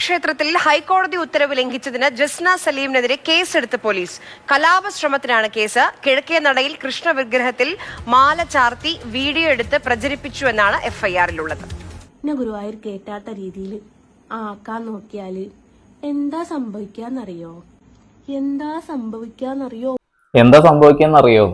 ക്ഷേത്രത്തിൽ ഹൈക്കോടതി ഉത്തരവ് ലംഘിച്ചതിന് ജസ്ന സലീമിനെതിരെ കേസെടുത്ത് പോലീസ്. കലാപശ്രമത്തിനാണ് കേസ്. കിഴക്കേ നടയിൽ കൃഷ്ണ വിഗ്രഹത്തിൽ മാല ചാർത്തി വീഡിയോ എടുത്ത് പ്രചരിപ്പിച്ചു എന്നാണ് എഫ്ഐആറിലുള്ളത്. ഗുരുവായൂർ കേട്ടാത്ത രീതിയിൽ ആക്കാൻ നോക്കിയാൽ എന്താ സംഭവിക്കാന്നറിയോ? എന്താ സംഭവിക്കാന്നറിയോ? എന്താ സംഭവിക്കാന്നറിയോ?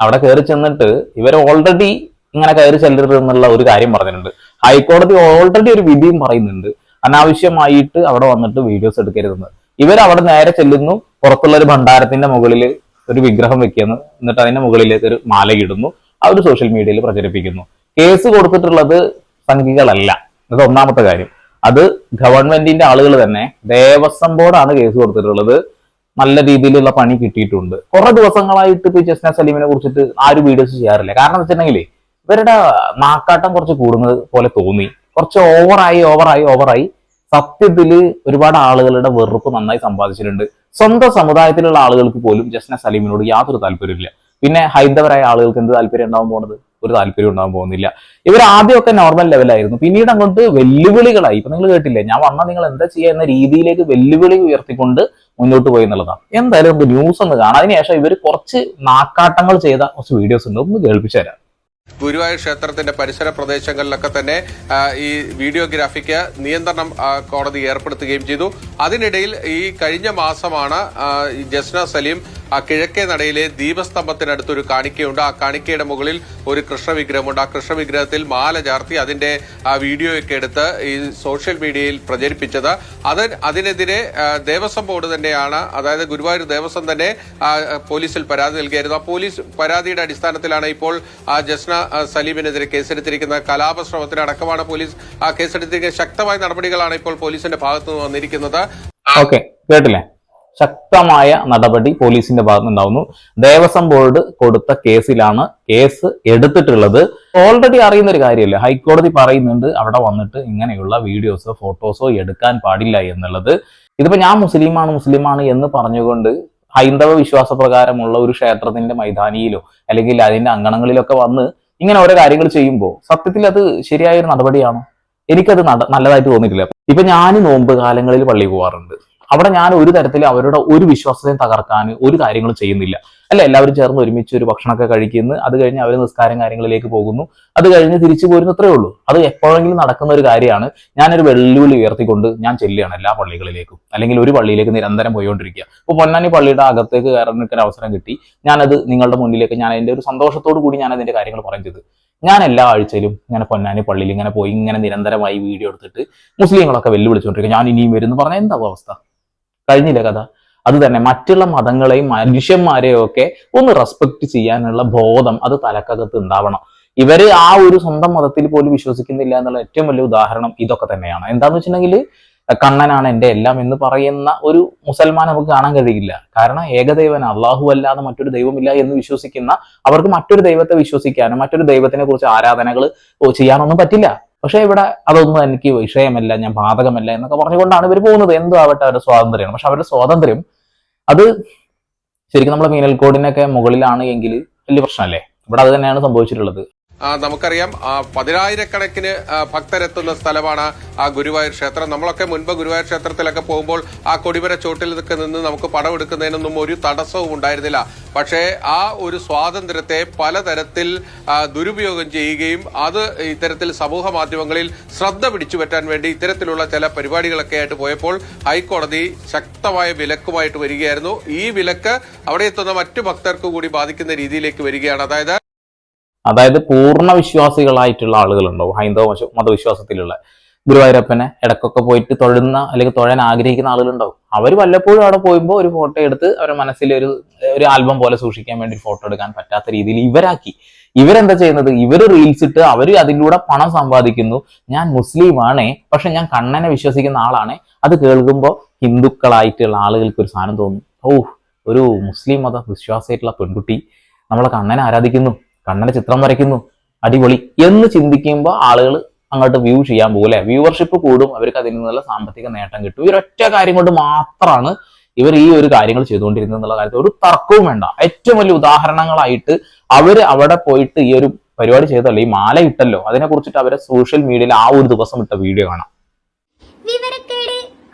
അവിടെ കയറി ചെന്നിട്ട് ഇവർ ഓൾറെഡി ഇങ്ങനെ കയറി ചെല്ലരുത് എന്നുള്ള ഒരു കാര്യം പറഞ്ഞിട്ടുണ്ട്. ഹൈക്കോടതി ഓൾറെഡി ഒരു വിധിയും പറയുന്നുണ്ട്. അനാവശ്യമായിട്ട് അവിടെ വന്നിട്ട് വീഡിയോസ് എടുക്കരുതെന്ന്. ഇവർ അവിടെ നേരെ ചെല്ലുന്നു പുറത്തുള്ള ഒരു ഭണ്ഡാരത്തിന്റെ മുകളിൽ ഒരു വിഗ്രഹം വെക്കുന്നു എന്നിട്ട് അതിന്റെ മുകളിലേക്ക് ഒരു മാല ഇടുന്നു അവർ സോഷ്യൽ മീഡിയയിൽ പ്രചരിപ്പിക്കുന്നു. കേസ് കൊടുത്തിട്ടുള്ളത് സംഘികളല്ല. അത് ഒന്നാമത്തെ കാര്യം. അത് ഗവൺമെന്റിന്റെ ആളുകൾ തന്നെ ദേവസ്വം ബോർഡാണ് കേസ് കൊടുത്തിട്ടുള്ളത്. നല്ല രീതിയിലുള്ള പണി കിട്ടിയിട്ടുണ്ട്. കുറെ ദിവസങ്ങളായിട്ട് ഇപ്പൊ ജസ്ന സലീമിനെ കുറിച്ചിട്ട് ആരും വീഡിയോസ് ചെയ്യാറില്ല. കാരണം വെച്ചിട്ടുണ്ടെങ്കിൽ ഇവരുടെ നാക്കാട്ടം കുറച്ച് കൂടുന്നത് പോലെ തോന്നി. കുറച്ച് ഓവറായി ഓവറായി ഓവറായി സത്യത്തിൽ ഒരുപാട് ആളുകളുടെ വെറുപ്പ് നന്നായി സമ്പാദിച്ചിട്ടുണ്ട്. സ്വന്തം സമുദായത്തിലുള്ള ആളുകൾക്ക് പോലും ജസ്ന സലീമിനോട് യാതൊരു താല്പര്യമില്ല പിന്നെ ഹൈന്ദവരായ ആളുകൾക്ക് എന്ത് താല്പര്യം ഉണ്ടാവാൻ പോകുന്നത്? ഒരു താല്പര്യം ഉണ്ടാവാൻ പോകുന്നില്ല. ഇവർ ആദ്യമൊക്കെ നോർമൽ ലെവലായിരുന്നു പിന്നീട് അങ്ങോട്ട് വെല്ലുവിളികളായി. ഇപ്പൊ നിങ്ങൾ കേട്ടില്ലേ? ഞാൻ വന്നാൽ നിങ്ങൾ എന്താ ചെയ്യുക എന്ന രീതിയിലേക്ക് വെല്ലുവിളി ഉയർത്തിക്കൊണ്ട് മുന്നോട്ട് പോയി എന്നുള്ളതാണ്. എന്തായാലും നമുക്ക് ന്യൂസ് ഒന്ന് കാണാം. അതിനുശേഷം ഇവർ കുറച്ച് നാക്കാട്ടങ്ങൾ ചെയ്ത കുറച്ച് വീഡിയോസ് ഉണ്ട്. ഒന്ന് കേൾപ്പിച്ചു തരാം. ഗുരുവായൂർ ക്ഷേത്രത്തിന്റെ പരിസര പ്രദേശങ്ങളിലൊക്കെ തന്നെ ഈ വീഡിയോഗ്രാഫിക്ക് നിയന്ത്രണം കോടതി ഏർപ്പെടുത്തുകയും ചെയ്തു. അതിനിടയിൽ ഈ കഴിഞ്ഞ മാസമാണ് ജസ്ന സലീം ആ കിഴക്കേ നടയിലെ ദീപസ്തംഭത്തിനടുത്തൊരു കാണിക്കയുണ്ട്. ആ കാണിക്കയുടെ മുകളിൽ ഒരു കൃഷ്ണവിഗ്രഹമുണ്ട്. ആ കൃഷ്ണവിഗ്രഹത്തിൽ മാല ചാർത്തി അതിന്റെ ആ വീഡിയോയൊക്കെ എടുത്ത് ഈ സോഷ്യൽ മീഡിയയിൽ പ്രചരിപ്പിച്ചത്. അത് അതിനെതിരെ ദേവസ്വം ബോർഡ് തന്നെയാണ് അതായത് ഗുരുവായൂർ ദേവസ്വം തന്നെ പോലീസിൽ പരാതി നൽകിയായിരുന്നു. ആ പോലീസ് പരാതിയുടെ അടിസ്ഥാനത്തിലാണ് ഇപ്പോൾ ആ ജസ്ന സലീമിനെതിരെ കേസെടുത്തിരിക്കുന്നത് കലാപശ്രമത്തിനടക്കമാണ് പോലീസ് ആ കേസെടുത്തിരിക്കുന്നത് ശക്തമായ നടപടികളാണ് ഇപ്പോൾ പോലീസിന്റെ ഭാഗത്തുനിന്ന് വന്നിരിക്കുന്നത്. ഓക്കെ കേട്ടില്ലേ? ശക്തമായ നടപടി പോലീസിന്റെ ഭാഗത്ത് ഉണ്ടാവുന്നു ദേവസ്വം ബോർഡ് കൊടുത്ത കേസിലാണ് കേസ് എടുത്തിട്ടുള്ളത്. ഓൾറെഡി അറിയുന്ന ഒരു കാര്യമല്ല? ഹൈക്കോടതി പറയുന്നുണ്ട് അവിടെ വന്നിട്ട് ഇങ്ങനെയുള്ള വീഡിയോസോ ഫോട്ടോസോ എടുക്കാൻ പാടില്ല എന്നുള്ളത്. ഇതിപ്പോ ഞാൻ മുസ്ലിമാണ് മുസ്ലിമാണ് എന്ന് പറഞ്ഞുകൊണ്ട് ഹൈന്ദവ വിശ്വാസപ്രകാരമുള്ള ഒരു ക്ഷേത്രത്തിന്റെ മൈതാനിയിലോ അല്ലെങ്കിൽ അതിന്റെ അങ്കണങ്ങളിലൊക്കെ വന്ന് ഇങ്ങനെ ഓരോ കാര്യങ്ങൾ ചെയ്യുമ്പോൾ സത്യത്തിൽ അത് ശരിയായ ഒരു നടപടിയാണോ? എനിക്കത് നല്ലതായിട്ട് തോന്നിയിട്ടില്ല. ഇപ്പൊ ഞാൻ നോമ്പ് കാലങ്ങളിൽ പള്ളി പോവാറുണ്ട്. അവിടെ ഞാൻ ഒരു തരത്തിൽ അവരുടെ ഒരു വിശ്വാസത്തെയും തകർക്കാൻ ഒരു കാര്യങ്ങളും ചെയ്യുന്നില്ല. അല്ല? എല്ലാവരും ചേർന്ന് ഒരുമിച്ച് ഒരു ഭക്ഷണമൊക്കെ കഴിക്കുന്നു. അത് കഴിഞ്ഞ് അവർ നിസ്കാരം കാര്യങ്ങളിലേക്ക് പോകുന്നു. അത് കഴിഞ്ഞ് തിരിച്ചു പോരുന്നു അത്രേ ഉള്ളൂ. അത് എപ്പോഴെങ്കിലും നടക്കുന്ന ഒരു കാര്യമാണ്. ഞാനൊരു വെല്ലുവിളി ഉയർത്തിക്കൊണ്ട് ഞാൻ ചെല്ലുകയാണ് എല്ലാ പള്ളികളിലേക്കും. അല്ലെങ്കിൽ ഒരു പള്ളിയിലേക്ക് നിരന്തരം പോയിക്കൊണ്ടിരിക്കുക. ഇപ്പോൾ പൊന്നാനി പള്ളിയുടെ അകത്തേക്ക് കയറാൻ ഒരു അവസരം കിട്ടി. ഞാനത് നിങ്ങളുടെ മുന്നിലേക്ക് ഞാൻ അതിന്റെ ഒരു സന്തോഷത്തോടു കൂടി ഞാൻ അതിന്റെ കാര്യങ്ങൾ പറയും ചെയ്തു. ഞാൻ എല്ലാ ആഴ്ചയിലും ഇങ്ങനെ പൊന്നാനി പള്ളിയിൽ ഇങ്ങനെ പോയി ഇങ്ങനെ നിരന്തരമായി വീഡിയോ എടുത്തിട്ട് മുസ്ലിങ്ങളൊക്കെ വെല്ലുവിളിച്ചുകൊണ്ടിരിക്കുക ഞാൻ ഇനിയും വരും എന്ന് പറഞ്ഞാൽ എന്താ അവസ്ഥ? കഴിഞ്ഞില്ല കഥ. അത് തന്നെ മറ്റുള്ള മതങ്ങളെയും മനുഷ്യന്മാരെയും ഒക്കെ ഒന്ന് റെസ്പെക്ട് ചെയ്യാനുള്ള ബോധം അത് തലക്കകത്ത് ഉണ്ടാവണം. ഇവർ ആ ഒരു സ്വന്തം മതത്തിൽ പോലും വിശ്വസിക്കുന്നില്ല എന്നുള്ള ഏറ്റവും വലിയ ഉദാഹരണം ഇതൊക്കെ തന്നെയാണ്. എന്താന്ന് വെച്ചിട്ടുണ്ടെങ്കിൽ കണ്ണനാണ് എന്റെ എല്ലാം എന്ന് പറയുന്ന ഒരു മുസൽമാൻ നമുക്ക് കാണാൻ കഴിയില്ല. കാരണം ഏകദൈവൻ അള്ളാഹു അല്ലാതെ മറ്റൊരു ദൈവമില്ല എന്ന് വിശ്വസിക്കുന്ന അവർക്ക് മറ്റൊരു ദൈവത്തെ വിശ്വസിക്കാനും മറ്റൊരു ദൈവത്തിനെ കുറിച്ച് ആരാധനകൾ ചെയ്യാനൊന്നും പറ്റില്ല. പക്ഷെ ഇവിടെ അതൊന്നും എനിക്ക് വിഷയമല്ല ഞാൻ ബാധകമല്ല എന്നൊക്കെ പറഞ്ഞുകൊണ്ടാണ് ഇവർ പോകുന്നത്. എന്തോ ആവട്ടെ അവരുടെ സ്വാതന്ത്ര്യമാണ്. പക്ഷെ അവരുടെ സ്വാതന്ത്ര്യം അത് ശരിക്കും നമ്മുടെ പീനൽ കോഡിനൊക്കെ മുകളിലാണ് എങ്കിൽ വലിയ പ്രശ്നമല്ലേ? ഇവിടെ അത് തന്നെയാണ് സംഭവിച്ചിട്ടുള്ളത്. നമുക്കറിയാം പതിനായിരക്കണക്കിന് ഭക്തരെത്തുന്ന സ്ഥലമാണ് ആ ഗുരുവായൂർ ക്ഷേത്രം. നമ്മളൊക്കെ മുൻപ് ഗുരുവായൂർ ക്ഷേത്രത്തിലൊക്കെ പോകുമ്പോൾ ആ കൊടിമര ചോട്ടിലൊക്കെ നിന്ന് നമുക്ക് പടം എടുക്കുന്നതിനൊന്നും ഒരു തടസ്സവും ഉണ്ടായിരുന്നില്ല. പക്ഷേ ആ ഒരു സ്വാതന്ത്ര്യത്തെ പലതരത്തിൽ ദുരുപയോഗം ചെയ്യുകയും അത് ഇത്തരത്തിൽ സമൂഹ മാധ്യമങ്ങളിൽ ശ്രദ്ധ പിടിച്ചു പിടിച്ചുപറ്റാൻ വേണ്ടി ഇത്തരത്തിലുള്ള ചില പരിപാടികളൊക്കെ ആയിട്ട് പോയപ്പോൾ ഹൈക്കോടതി ശക്തമായ വിലക്കുമായിട്ട് വരികയായിരുന്നു. ഈ വിലക്ക് അവിടെ എത്തുന്ന മറ്റു ഭക്തർക്ക് കൂടി ബാധിക്കുന്ന രീതിയിലേക്ക് വരികയാണ്. അതായത് അതായത് പൂർണ വിശ്വാസികളായിട്ടുള്ള ആളുകളുണ്ടാവും. ഹൈന്ദവ മതവിശ്വാസത്തിലുള്ള ഗുരുവായൂരപ്പനെ ഇടക്കൊക്കെ പോയിട്ട് തൊഴുന്ന അല്ലെങ്കിൽ തൊഴാൻ ആഗ്രഹിക്കുന്ന ആളുകളുണ്ടാവും. അവർ വല്ലപ്പോഴും അവിടെ പോകുമ്പോൾ ഒരു ഫോട്ടോ എടുത്ത് അവരുടെ മനസ്സിൽ ഒരു ഒരു ആൽബം പോലെ സൂക്ഷിക്കാൻ വേണ്ടി ഫോട്ടോ എടുക്കാൻ പറ്റാത്ത രീതിയിൽ ഇവരാക്കി. ഇവരെന്താ ചെയ്യുന്നത്? ഇവർ റീൽസ് ഇട്ട് അവർ അതിലൂടെ പണം സമ്പാദിക്കുന്നു. ഞാൻ മുസ്ലിമാണേ പക്ഷെ ഞാൻ കണ്ണനെ വിശ്വസിക്കുന്ന ആളാണ്. അത് കേൾക്കുമ്പോൾ ഹിന്ദുക്കളായിട്ടുള്ള ആളുകൾക്ക് ഒരു സാധനം തോന്നും. ഓ ഒരു മുസ്ലിം മത വിശ്വാസമായിട്ടുള്ള പെൺകുട്ടി നമ്മളെ കണ്ണനെ ആരാധിക്കുന്നു? കണ്ണന്റെ ചിത്രം വരയ്ക്കുന്നു. അടിപൊളി. എന്ന് ചിന്തിക്കുമ്പോൾ ആളുകൾ അങ്ങോട്ട് വ്യൂ ചെയ്യാൻ പോകും അല്ലെ? വ്യൂവർഷിപ്പ് കൂടും. അവർക്ക് അതിൽ നിന്നുള്ള സാമ്പത്തിക നേട്ടം കിട്ടും. ഈ ഒറ്റ കാര്യം കൊണ്ട് മാത്രമാണ് ഇവർ ഈ ഒരു കാര്യങ്ങൾ ചെയ്തുകൊണ്ടിരുന്നത് എന്നുള്ള കാര്യത്തിൽ ഒരു തർക്കവും വേണ്ട. ഏറ്റവും വലിയ ഉദാഹരണങ്ങളായിട്ട് അവർ അവിടെ പോയിട്ട് ഈ ഒരു പരിപാടി ചെയ്തല്ലോ ഈ മാല ഇട്ടല്ലോ. അതിനെ കുറിച്ചിട്ട് അവരെ സോഷ്യൽ മീഡിയയിൽ ആ ഒരു ദിവസം ഇട്ട വീഡിയോ കാണാം.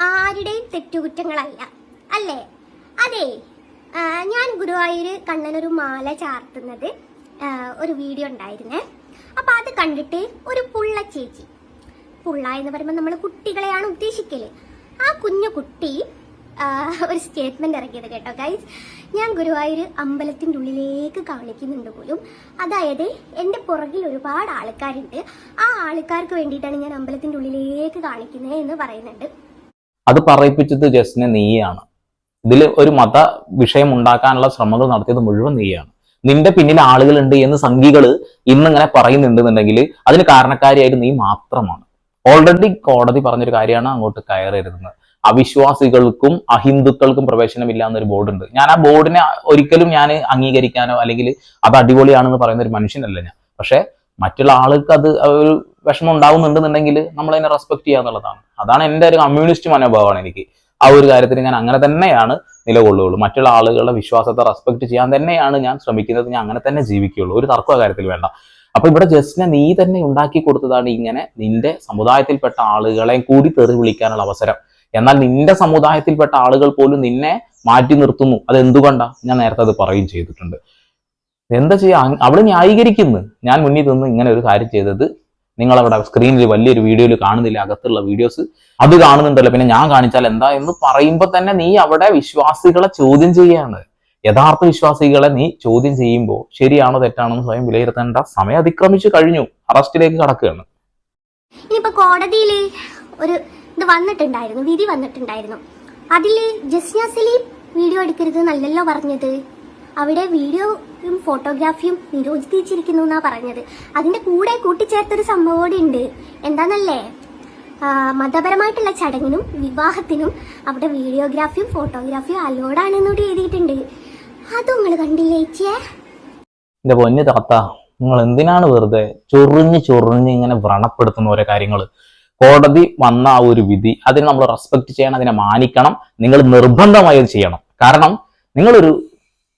ആരുടെയും തെറ്റുകുറ്റങ്ങളല്ല. അല്ലേ? അതെ. ഞാൻ ഗുരുവായൂർ കണ്ണനൊരു മാല ചാർത്തുന്നത് ഒരു വീഡിയോ ഉണ്ടായിരുന്നേ. അപ്പൊ അത് കണ്ടിട്ട് ഒരു പുള്ള ചേച്ചി. പുള്ള എന്ന് പറയുമ്പോൾ നമ്മൾ കുട്ടികളെയാണ് ഉദ്ദേശിക്കൽ. ആ കുഞ്ഞു കുട്ടി ഒരു സ്റ്റേറ്റ്മെന്റ് ഇറക്കിയത് കേട്ടോ ഗൈസ് ഞാൻ ഗുരുവായൂർ അമ്പലത്തിന്റെ ഉള്ളിലേക്ക് കാണിക്കുന്നുണ്ട് പോലും. അതായത് എന്റെ പുറകിൽ ഒരുപാട് ആൾക്കാരുണ്ട്. ആ ആൾക്കാർക്ക് വേണ്ടിയിട്ടാണ് ഞാൻ അമ്പലത്തിന്റെ ഉള്ളിലേക്ക് കാണിക്കുന്നത് എന്ന് പറയുന്നുണ്ട്. അത് പറയിപ്പിച്ചത് ജസ്റ്റിനെ നീയാണ്. ഇതിൽ ഒരു മത വിഷയം ഉണ്ടാക്കാനുള്ള ശ്രമങ്ങൾ നടത്തിയത് മുഴുവൻ നീയാണ്. നിന്റെ പിന്നിൽ ആളുകളുണ്ട് എന്ന് സംഘികൾ ഇന്നിങ്ങനെ പറയുന്നുണ്ടെന്നുണ്ടെങ്കിൽ അതിന് കാരണക്കാരിയായിട്ട് നീ മാത്രമാണ്. ഓൾറെഡി കോടതി പറഞ്ഞൊരു കാര്യമാണ് അങ്ങോട്ട് കയറരുതെന്ന്. അവിശ്വാസികൾക്കും അഹിന്ദുക്കൾക്കും പ്രവേശനമില്ല എന്നൊരു ബോർഡുണ്ട്. ഞാൻ ആ ബോർഡിനെ ഒരിക്കലും ഞാൻ അംഗീകരിക്കാനോ അല്ലെങ്കിൽ അത് അടിപൊളിയാണെന്ന് പറയുന്ന ഒരു മനുഷ്യനല്ല ഞാൻ. പക്ഷെ മറ്റുള്ള ആൾക്ക് അത് ഒരു വിഷമം ഉണ്ടാവുന്നുണ്ടെന്നുണ്ടെങ്കിൽ നമ്മൾ അതിനെ റെസ്പെക്ട് ചെയ്യുക എന്നുള്ളതാണ് അതാണ് എന്റെ ഒരു കമ്മ്യൂണിസ്റ്റ് മനോഭാവമാണ് എനിക്ക്. ആ ഒരു കാര്യത്തിന് ഞാൻ അങ്ങനെ തന്നെയാണ് നിലകൊള്ളുകയുള്ളൂ. മറ്റുള്ള ആളുകളുടെ വിശ്വാസത്തെ റെസ്പെക്ട് ചെയ്യാൻ തന്നെയാണ് ഞാൻ ശ്രമിക്കുന്നത്. ഞാൻ അങ്ങനെ തന്നെ ജീവിക്കുകയുള്ളൂ. ഒരു തർക്കം കാര്യത്തിൽ വേണ്ട. അപ്പൊ ഇവിടെ ജസ്റ്റിനെ നീ തന്നെ ഉണ്ടാക്കി കൊടുത്തതാണ് ഇങ്ങനെ നിന്റെ സമുദായത്തിൽപ്പെട്ട ആളുകളെയും കൂടി തെറി വിളിക്കാനുള്ള അവസരം. എന്നാൽ നിന്റെ സമുദായത്തിൽപ്പെട്ട ആളുകൾ പോലും നിന്നെ മാറ്റി നിർത്തുന്നു. അത് എന്തുകൊണ്ടാ ഞാൻ നേരത്തെ അത് പറയുകയും ചെയ്തിട്ടുണ്ട്. എന്താ ചെയ്യാ? അവൾ ന്യായീകരിക്കുന്നു. ഞാൻ മുന്നിൽ നിന്ന് ഇങ്ങനെ ഒരു കാര്യം ചെയ്തത് നിങ്ങൾ അവിടെ സ്ക്രീനിൽ വലിയൊരു വീഡിയോയിൽ കാണുന്നില്ല അകത്തുള്ള വീഡിയോസ് അത് കാണുന്നുണ്ടല്ലോ. പിന്നെ ഞാൻ കാണിച്ചാൽ എന്താ എന്ന് പറയുമ്പോൾ തന്നെ നീ അവിടെ വിശ്വാസികളെ ചോദ്യം ചെയ്യാണ്. യഥാർത്ഥ വിശ്വാസികളെ നീ ചോദ്യം ചെയ്യുമ്പോൾ ശരിയാണോ തെറ്റാണോ എന്ന് സ്വയം വിലയിരുത്തേണ്ട സമയം അതിക്രമിച്ചു കഴിഞ്ഞു. അറസ്റ്റിലേക്ക് കടക്കുകയാണ്. ഇനിയിപ്പോ കോടതിയിൽ ഒരു ഇത് വന്നിട്ടുണ്ടായിരുന്നു വിധി വന്നിട്ടുണ്ടായിരുന്നു. അതിൽ ജസ്ന സലീം വീഡിയോ എടുക്കരുത് നല്ലല്ലോ പറഞ്ഞത്. അവിടെ വീഡിയോയും ഫോട്ടോഗ്രാഫിയും നിരോധിച്ചിരിക്കുന്നു എന്നാ പറഞ്ഞത്. അതിന്റെ കൂടെ കൂട്ടിച്ചേർത്തൊരു സംഭവം കൂടി ഉണ്ട്. എന്താന്നല്ലേ? മതപരമായിട്ടുള്ള ചടങ്ങിനും വിവാഹത്തിനും അവിടെ വീഡിയോഗ്രാഫിയും ഫോട്ടോഗ്രാഫിയും അലോഡാണെന്നൂടി എഴുതിയിട്ടുണ്ട്. അതും നിങ്ങൾ കണ്ടില്ലേ എന്റെ പൊന്നു താത്ത നിങ്ങൾ എന്തിനാണ് വെറുതെ ചൊറിഞ്ഞ് ചൊറിഞ്ഞ് ഇങ്ങനെ വ്രണപ്പെടുത്തുന്ന ഓരോ കാര്യങ്ങൾ? കോടതി വന്ന ആ ഒരു വിധി അതിനെ നമ്മൾ റെസ്പെക്ട് ചെയ്യണം അതിനെ മാനിക്കണം നിങ്ങൾ നിർബന്ധമായി ചെയ്യണം. കാരണം നിങ്ങളൊരു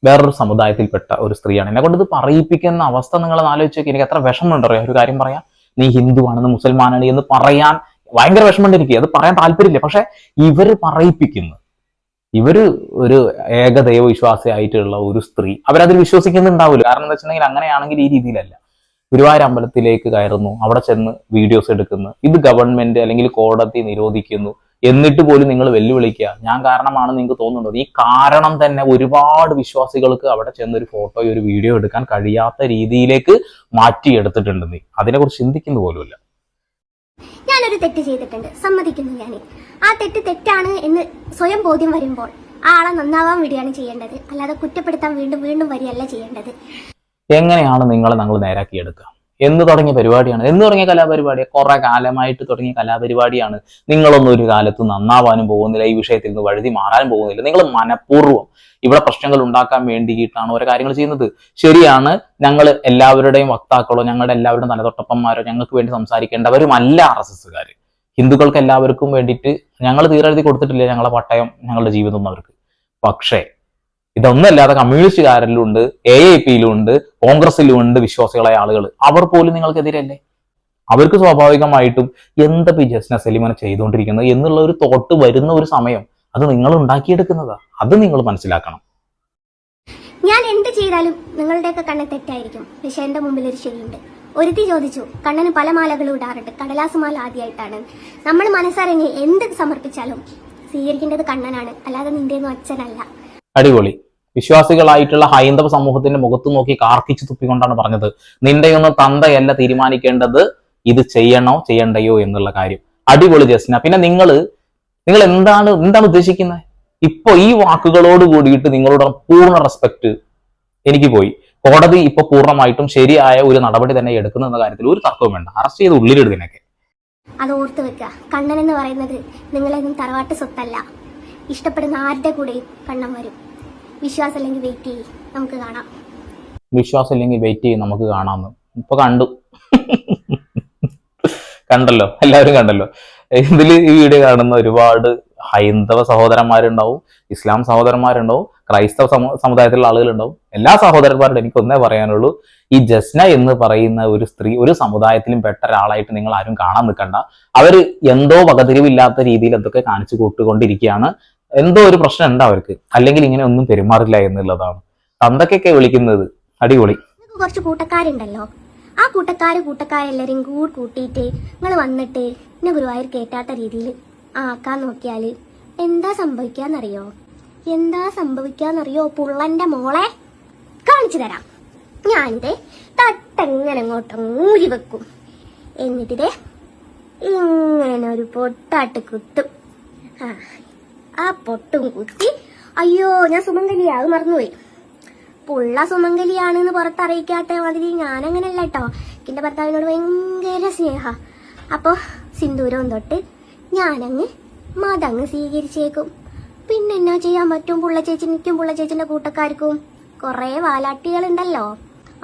വേറൊരു സമുദായത്തിൽപ്പെട്ട ഒരു സ്ത്രീയാണ്. എന്നെ കൊണ്ട് ഇത് പറയിപ്പിക്കുന്ന അവസ്ഥ നിങ്ങൾ ആലോചിച്ച് നോക്കി. എനിക്ക് എത്ര വിഷമമുണ്ട് അറിയാം ഒരു കാര്യം പറയാം. നീ ഹിന്ദുവാണെന്ന് മുസൽമാനാണ് എന്ന് പറയാൻ ഭയങ്കര വിഷമമുണ്ട് എനിക്ക് അത് പറയാൻ താല്പര്യമില്ല. പക്ഷെ ഇവർ പറയിപ്പിക്കുന്നു. ഇവർ ഒരു ഏകദൈവ വിശ്വാസിയായിട്ടുള്ള ഒരു സ്ത്രീ. അവരതിൽ വിശ്വസിക്കുന്നുണ്ടാവില്ല. കാരണം എന്താ വെച്ചിട്ടുണ്ടെങ്കിൽ അങ്ങനെയാണെങ്കിൽ ഈ രീതിയിലല്ല. ഗുരുവായൂർ അമ്പലത്തിലേക്ക് കയറുന്നു. അവിടെ ചെന്ന് വീഡിയോസ് എടുക്കുന്നു. ഇത് ഗവൺമെന്റ് അല്ലെങ്കിൽ കോടതി നിരോധിക്കുന്നു. എന്നിട്ട് പോലും നിങ്ങൾ വെല്ലുവിളിക്കുക. ഞാൻ കാരണമാണ് നിങ്ങൾക്ക് തോന്നുന്നത്. ഈ കാരണം തന്നെ ഒരുപാട് വിശ്വാസികൾക്ക് അവിടെ ചെന്ന് ഒരു ഫോട്ടോയോ ഒരു വീഡിയോ എടുക്കാൻ കഴിയാത്ത രീതിയിലേക്ക് മാറ്റിയെടുത്തിട്ടുണ്ട് നീ. അതിനെക്കുറിച്ച് ചിന്തിക്കുന്നു പോലുമില്ല. ഞാനൊരു തെറ്റ് ചെയ്തിട്ടുണ്ട്. സമ്മതിക്കുന്നു ഞാൻ ആ തെറ്റ് തെറ്റാണ് എന്ന് സ്വയം ബോധ്യം വരുമ്പോൾ ആ ആളെ നന്നാവാൻ വേണ്ടിയാണ് ചെയ്യേണ്ടത്. അല്ലാതെ കുറ്റപ്പെടുത്താൻ വീണ്ടും വീണ്ടും വരികയല്ല ചെയ്യേണ്ടത്. എങ്ങനെയാണ് നിങ്ങളെ നിങ്ങൾ നേരാക്കിയെടുക്കുക? എന്ന് തുടങ്ങിയ പരിപാടിയാണ്. എന്ന് തുടങ്ങിയ കലാപരിപാടി? കുറെ കാലമായിട്ട് തുടങ്ങിയ കലാപരിപാടിയാണ്. നിങ്ങളൊന്നും ഒരു കാലത്ത് നന്നാവാനും പോകുന്നില്ല ഈ വിഷയത്തിൽ നിന്ന് വഴുതി മാറാനും പോകുന്നില്ല. നിങ്ങൾ മനഃപൂർവം ഇവിടെ പ്രശ്നങ്ങൾ ഉണ്ടാക്കാൻ വേണ്ടിയിട്ടാണ് ഓരോ കാര്യങ്ങൾ ചെയ്യുന്നത്. ശരിയാണ് ഞങ്ങൾ എല്ലാവരുടെയും വക്താക്കളോ ഞങ്ങളുടെ എല്ലാവരുടെയും തലതൊട്ടപ്പന്മാരോ ഞങ്ങൾക്ക് വേണ്ടി സംസാരിക്കേണ്ടവരുമല്ല ആർ എസ് എസ്സുകാർ ഹിന്ദുക്കൾക്ക് എല്ലാവർക്കും വേണ്ടിയിട്ട് ഞങ്ങൾ തീരെഴുതി കൊടുത്തിട്ടില്ല ഞങ്ങളുടെ പട്ടയം ഞങ്ങളുടെ ജീവിതം അവർക്ക്. പക്ഷേ ഇതൊന്നല്ലാതെ കമ്മ്യൂണിസ്റ്റുകാരിലും ഉണ്ട് എ ഐ പിയിലും ഉണ്ട് കോൺഗ്രസിലും ഉണ്ട് വിശ്വാസികളായ ആളുകൾ. അവർ പോലും നിങ്ങൾക്കെതിരല്ലേ? അവർക്ക് സ്വാഭാവികമായിട്ടും എന്താ പി ജസ്ന സലിമനെ ചെയ്തുകൊണ്ടിരിക്കുന്നത് എന്നുള്ള ഒരു തോട്ട് വരുന്ന ഒരു സമയം അത് നിങ്ങൾ ഉണ്ടാക്കിയെടുക്കുന്നതാ. അത് നിങ്ങൾ മനസ്സിലാക്കണം. ഞാൻ എന്ത് ചെയ്താലും നിങ്ങളുടെയൊക്കെ കണ്ണ് തെറ്റായിരിക്കും. പക്ഷെ എന്റെ മുമ്പിൽ ഒരു ശരിയുണ്ട്. ഒരുത്തി ചോദിച്ചു കണ്ണന് പല മാലകളും ഇടാറുണ്ട്. കടലാസ് മാല ആദ്യമായിട്ടാണ് നമ്മൾ മനസ്സറിഞ്ഞ് എന്ത് സമർപ്പിച്ചാലും സ്വീകരിക്കേണ്ടത് കണ്ണനാണ്. അല്ലാതെ നിന്റെയൊന്നും അച്ഛനല്ല. അടിപൊളി. വിശ്വാസികളായിട്ടുള്ള ഹൈന്ദവ സമൂഹത്തിന്റെ മുഖത്ത് നോക്കി കാർക്കിച്ചു തുപ്പിക്കൊണ്ടാണ് പറഞ്ഞത്. നിന്റെയൊന്നും തന്തയല്ല തീരുമാനിക്കേണ്ടത് ഇത് ചെയ്യണോ ചെയ്യണ്ടയോ എന്നുള്ള കാര്യം. അടിപൊളി ജസ്ന പിന്നെ നിങ്ങൾ നിങ്ങൾ എന്താണ് എന്താണ് ഉദ്ദേശിക്കുന്നത്? ഇപ്പൊ ഈ വാക്കുകളോട് കൂടിയിട്ട് നിങ്ങളുടെ പൂർണ റെസ്പെക്ട് എനിക്ക് പോയി. കോടതി ഇപ്പൊ പൂർണമായിട്ടും ശരിയായ ഒരു നടപടി തന്നെ എടുക്കുന്ന കാര്യത്തിൽ ഒരു തർക്കവും വേണ്ട. അറസ്റ്റ് ചെയ്ത് ഉള്ളിലിടുന്നതിനൊക്കെ അത് ഓർത്ത് വെക്കുക. കണ്ണൻ എന്ന് പറയുന്നത് നിങ്ങളെന്നും തറവാട്ട് സ്വത്തല്ല. ഇഷ്ടപ്പെടുന്ന ആരുടെ കൂടെയും കണ്ണം വരും. വിശ്വാസം അല്ലെങ്കിൽ വെയിറ്റ് ചെയ്യും. നമുക്ക് കാണാം. വിശ്വാസം ഇല്ലെങ്കിൽ വെയിറ്റ് ചെയ്യും. നമുക്ക് കാണാമെന്ന് ഇപ്പൊ കണ്ടു. കണ്ടല്ലോ. എല്ലാവരും കണ്ടല്ലോ. ഇതിൽ ഈ വീഡിയോ കാണുന്ന ഒരുപാട് ഹൈന്ദവ സഹോദരന്മാരുണ്ടാവും ഇസ്ലാം സഹോദരന്മാരുണ്ടാവും ക്രൈസ്തവ സമു സമുദായത്തിലുള്ള ആളുകളുണ്ടാവും. എല്ലാ സഹോദരന്മാരോടും എനിക്ക് ഒന്നേ പറയാനുള്ളൂ. ഈ ജസ്ന എന്ന് പറയുന്ന ഒരു സ്ത്രീ ഒരു സമുദായത്തിലും പെട്ട ഒരാളായിട്ട് നിങ്ങൾ ആരും കാണാൻ നിൽക്കണ്ട. അവർ എന്തോ വകതിരിവില്ലാത്ത രീതിയിൽ എന്തൊക്കെ കാണിച്ചു കൂട്ടുകൊണ്ടിരിക്കുകയാണ്. എന്തോ ഒരു പ്രശ്നം ഉണ്ട് അവർക്ക്. അല്ലെങ്കിൽ ഇങ്ങനെ ഒന്നും പെരുമാറില്ല എന്നുള്ളതാണ്. തന്തക്കൊക്കെ വിളിക്കുന്നത് അടിപൊളി. കുറച്ച് കൂട്ടക്കാരുണ്ടല്ലോ. ആ കൂട്ടക്കാര് കൂട്ടക്കാരെല്ലാരും കൂടി കൂട്ടിയിട്ട് നിങ്ങൾ വന്നിട്ട് എന്നെ ഗുരുവായൂർ കേട്ടാത്ത രീതിയിൽ ആക്കാൻ നോക്കിയാൽ എന്താ സംഭവിക്കാന്നറിയോ? എന്താ സംഭവിക്കാന്നറിയോ പുള്ളന്റെ മോളെ? കാണിച്ചു തരാം. ഞാനിത് തട്ടെങ്ങനെ അങ്ങോട്ട് മൂടി വെക്കും. എന്നിട്ടിത് ഇങ്ങനെ ഒരു പൊട്ടാട്ട് കുത്തും. ആ ആ പൊട്ടും കുത്തി. അയ്യോ ഞാൻ സുമംഗലിയാവ് മറന്നുപോയി. പുള്ള സുമംഗലിയാണെന്ന് പുറത്തറിയിക്കാത്ത മാതിരി ഞാനങ്ങനല്ല കേട്ടോ എന്റെ ഭർത്താവിനോട് ഭയങ്കര സ്നേഹ. അപ്പോ സിന്ദൂരവും തൊട്ട് ഞാനങ്ങ് മതങ്ങ് സ്വീകരിച്ചേക്കും. പിന്നെ എന്നാ ചെയ്യാൻ പറ്റും പുള്ള ചേച്ചിനിക്കും പുള്ള ചേച്ചിന്റെ കൂട്ടക്കാർക്കും. കൊറേ വാലാട്ടികളുണ്ടല്ലോ.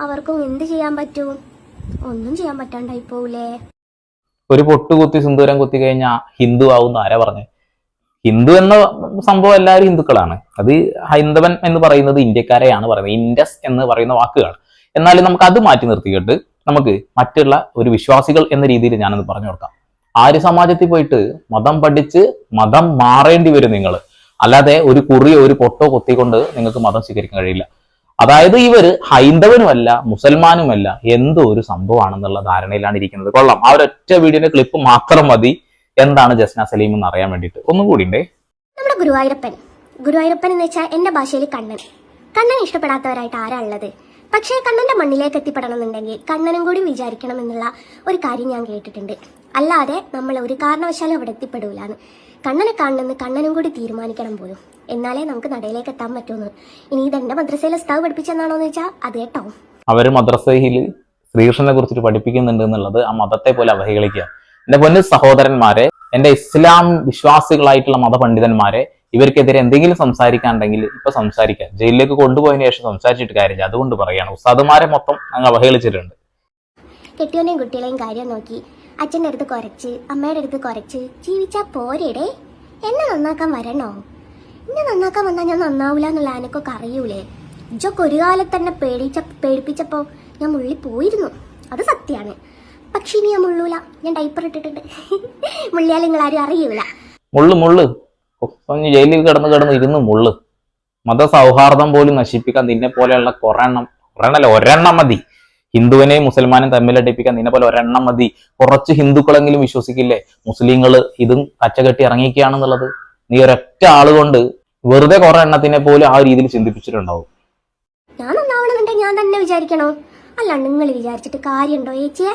അവർക്കും എന്ത് ചെയ്യാൻ പറ്റും? ഒന്നും ചെയ്യാൻ പറ്റാണ്ടായി പോവില്ലേ ഒരു പൊട്ടുകുത്തി സിന്ദൂരം കുത്തി കഴിഞ്ഞാ ഹിന്ദു ആവും ആരാ പറഞ്ഞത് ഹിന്ദു എന്ന സംഭവം എല്ലാവരും ഹിന്ദുക്കളാണ്. അത് ഹൈന്ദവൻ എന്ന് പറയുന്നത് ഇന്ത്യക്കാരെയാണ് പറയുന്നത്. ഇൻഡസ് എന്ന് പറയുന്ന വാക്കുകൾ എന്നാലും നമുക്ക് അത് മാറ്റി നിർത്തിയിട്ട് നമുക്ക് മറ്റുള്ള ഒരു വിശ്വാസികൾ എന്ന രീതിയിൽ ഞാനത് പറഞ്ഞു കൊടുക്കാം. ആര്യ സമാജത്തിൽ പോയിട്ട് മതം പഠിച്ച് മതം മാറേണ്ടി വരും നിങ്ങൾ അല്ലാതെ ഒരു കുറിയോ ഒരു പൊട്ടോ കൊത്തിക്കൊണ്ട് നിങ്ങൾക്ക് മതം സ്വീകരിക്കാൻ കഴിയില്ല. അതായത് ഇവർ ഹൈന്ദവനുമല്ല മുസൽമാനുമല്ല എന്തോ ഒരു സംഭവമാണെന്നുള്ള ധാരണയിലാണ് ഇരിക്കുന്നത്. കൊള്ളാം. ആ ഒരൊറ്റ വീഡിയോന്റെ ക്ലിപ്പ് മാത്രം മതി. എന്താണ് ജസ്ന സലീം എന്ന് അറിയാൻ വേണ്ടിട്ട് ഒന്നും കൂടി ഉണ്ടേ. നമ്മുടെ ഗുരുവായൂരപ്പൻ. ഗുരുവായൂരപ്പൻ എന്ന് വെച്ചാൽ എന്റെ ഭാഷയിൽ കണ്ണൻ. കണ്ണൻ ഇഷ്ടപ്പെടാത്തവരായിട്ട് ആരാ ഉള്ളത്? പക്ഷേ കണ്ണന്റെ മണ്ണിലേക്ക് എത്തിപ്പെടണം എന്നുണ്ടെങ്കിൽ കണ്ണനും കൂടി വിചാരിക്കണം എന്നുള്ള ഒരു കാര്യം ഞാൻ കേട്ടിട്ടുണ്ട്. അല്ലാതെ നമ്മൾ ഒരു കാരണവശാലും അവിടെ എത്തിപ്പെടൂലാന്ന് കണ്ണനെ കാണണമെന്ന് കണ്ണനും കൂടി തീരുമാനിക്കണം പോലും. എന്നാലേ നമുക്ക് നടയിലേക്ക് എത്താൻ പറ്റുമെന്ന് ഇനി ഇത് എന്റെ മദ്രസയിലെ സ്ഥാവ് പഠിപ്പിച്ചെന്നാണോ എന്ന് വെച്ചാൽ അത് കേട്ടോ. അവർ മദ്രസയിൽ ശ്രീകൃഷ്ണനെ കുറിച്ചിട്ട് പഠിപ്പിക്കുന്നുണ്ട് എന്നുള്ളത് ആ മതത്തെ പോലെ അവഹേളിക്കുക എന്റെ പൊന്നു സഹോദരന്മാരെ എന്റെ ഇസ്ലാം വിശ്വാസികളായിട്ടുള്ള മതപണ്ഡിതന്മാരെ ഇവർക്കെതിരെ എന്തെങ്കിലും സംസാരിക്കാനുണ്ടെങ്കിൽ ഇപ്പൊ സംസാരിക്കാം. ജയിലിലേക്ക് കൊണ്ടുപോയതിനു ശേഷം സംസാരിച്ചിട്ട് കാര്യമില്ല. അതുകൊണ്ട് പറയാണ്. ഉസ്താദുമാരെ മൊത്തം അങ്ങ് അവഹേളിച്ചിട്ടുണ്ട്. കെട്ടിയോനെയും കുട്ടികളെയും കാര്യം നോക്കി. അച്ഛന്റെ അടുത്ത് കുറച്ച് അമ്മയുടെ അടുത്ത് കുറച്ച് ജീവിച്ചാ പോരേടേ. എന്നെ നന്നാക്കാൻ വരണോ? എന്നെ നന്നാക്കാൻ വന്നാൽ ഞാൻ നന്നാവൂല എന്നുള്ള ആനക്കൊക്കെ അറിയൂലേ? ഇജൊക്കെ ഒരു കാലത്ത് തന്നെ പേടിച്ച പേടിപ്പിച്ചപ്പോൾ ഞാൻ മുള്ളി പോയിരുന്നു. അത് സത്യാണ്. പക്ഷെ ഇനി ഞാൻ മുള്ളൂല. ഞാൻ ഡൈപ്പർ ഇട്ടിട്ടുണ്ട്. മുള്ളിയാൽ നിങ്ങൾ ആരും അറിയൂല. മുള്ളു മുള്ളു. ഒപ്പം ജയിലിൽ കിടന്ന് കിടന്ന് ഇരുന്ന് മുള്ളു. മതസൗഹാർദ്ദം പോലും നശിപ്പിക്കാൻ നിന്നെ പോലെയുള്ള കുറെ എണ്ണം കുറെ എണ്ണല്ല ഒരെണ്ണം മതി. ഹിന്ദുവിനെയും മുസൽമാനെയും തമ്മിലടിപ്പിക്കാൻ നിന്നെ പോലെ ഒരെണ്ണം മതി. കുറച്ച് ഹിന്ദുക്കളെങ്കിലും വിശ്വസിക്കില്ലേ? മുസ്ലിങ്ങൾ ഇതും കച്ചകെട്ടി ഇറങ്ങിക്കുകയാണെന്നുള്ളത് നീ ഒരൊറ്റ ആളുകൊണ്ട് വെറുതെ കുറെ എണ്ണത്തിനെ പോലും ആ രീതിയിൽ ചിന്തിപ്പിച്ചിട്ടുണ്ടാവും. ഞാൻ ഒന്നാവണമെന്നുണ്ടെങ്കിൽ ഞാൻ തന്നെ വിചാരിക്കണോ? അല്ല നിങ്ങൾ വിചാരിച്ചിട്ട് കാര്യമുണ്ടോ ചേച്ചിയെ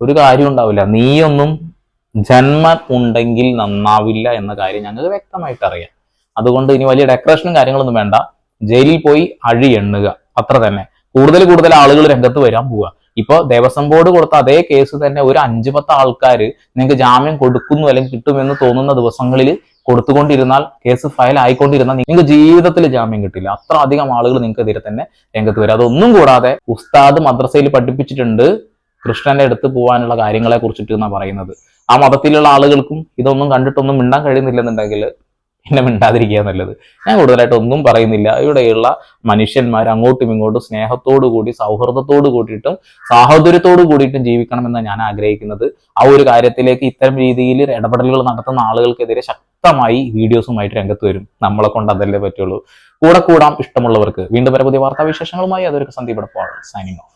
ഒരു കാര്യം ഉണ്ടാവില്ല. നീയൊന്നും ജന്മം ഉണ്ടെങ്കിൽ നന്നാവില്ല എന്ന കാര്യം ഞങ്ങൾക്ക് വ്യക്തമായിട്ട് അറിയാം. അതുകൊണ്ട് ഇനി വലിയ ഡെക്കറേഷനും കാര്യങ്ങളൊന്നും വേണ്ട. ജയിലിൽ പോയി അഴി എണ്ണുക. അത്ര തന്നെ. കൂടുതൽ കൂടുതൽ ആളുകൾ രംഗത്ത് വരാൻ പോവുക. ഇപ്പൊ ദേവസ്വം ബോർഡ് കൊടുത്ത അതേ കേസ് തന്നെ ഒരു അഞ്ചു പത്ത് ആൾക്കാർ നിങ്ങൾക്ക് ജാമ്യം കൊടുക്കുന്നു അല്ലെങ്കിൽ കിട്ടുമെന്ന് തോന്നുന്ന ദിവസങ്ങളിൽ കൊടുത്തുകൊണ്ടിരുന്നാൽ കേസ് ഫയൽ ആയിക്കൊണ്ടിരുന്നാൽ നിങ്ങൾക്ക് ജീവിതത്തിൽ ജാമ്യം കിട്ടില്ല. അത്ര അധികം ആളുകൾ നിങ്ങൾക്കെതിരെ തന്നെ രംഗത്ത് വരും. അതൊന്നും കൂടാതെ ഉസ്താദ് മദ്രസയിൽ പഠിപ്പിച്ചിട്ടുണ്ട്. കൃഷ്ണന്റെ അടുത്ത് പോകാനുള്ള കാര്യങ്ങളെ കുറിച്ചിട്ട് എന്നാണ് പറയുന്നത്. ആ മതത്തിലുള്ള ആളുകൾക്കും ഇതൊന്നും കണ്ടിട്ടൊന്നും മിണ്ടാൻ കഴിയുന്നില്ലെന്നുണ്ടെങ്കിൽ പിന്നെ മിണ്ടാതിരിക്കുക നല്ലത്. ഞാൻ കൂടുതലായിട്ട് ഒന്നും പറയുന്നില്ല. ഇവിടെയുള്ള മനുഷ്യന്മാർ അങ്ങോട്ടും ഇങ്ങോട്ടും സ്നേഹത്തോടു കൂടി സൗഹൃദത്തോടു കൂടിയിട്ടും സാഹോദര്യത്തോടു കൂടിയിട്ടും ജീവിക്കണമെന്നാണ് ഞാൻ ആഗ്രഹിക്കുന്നത്. ആ ഒരു കാര്യത്തിലേക്ക് ഇത്തരം രീതിയിൽ ഇടപെടലുകൾ നടത്തുന്ന ആളുകൾക്കെതിരെ ശക്തമായി വീഡിയോസുമായിട്ട് രംഗത്ത് വരും. നമ്മളെ കൊണ്ട് അതല്ലേ പറ്റുള്ളൂ. കൂടെ കൂടാം. ഇഷ്ടമുള്ളവർക്ക് വീണ്ടും വരെ പുതിയ വാർത്താവിശേഷങ്ങളുമായി അതൊരു സന്ദീപ് സൈനിങ് ഓഫ്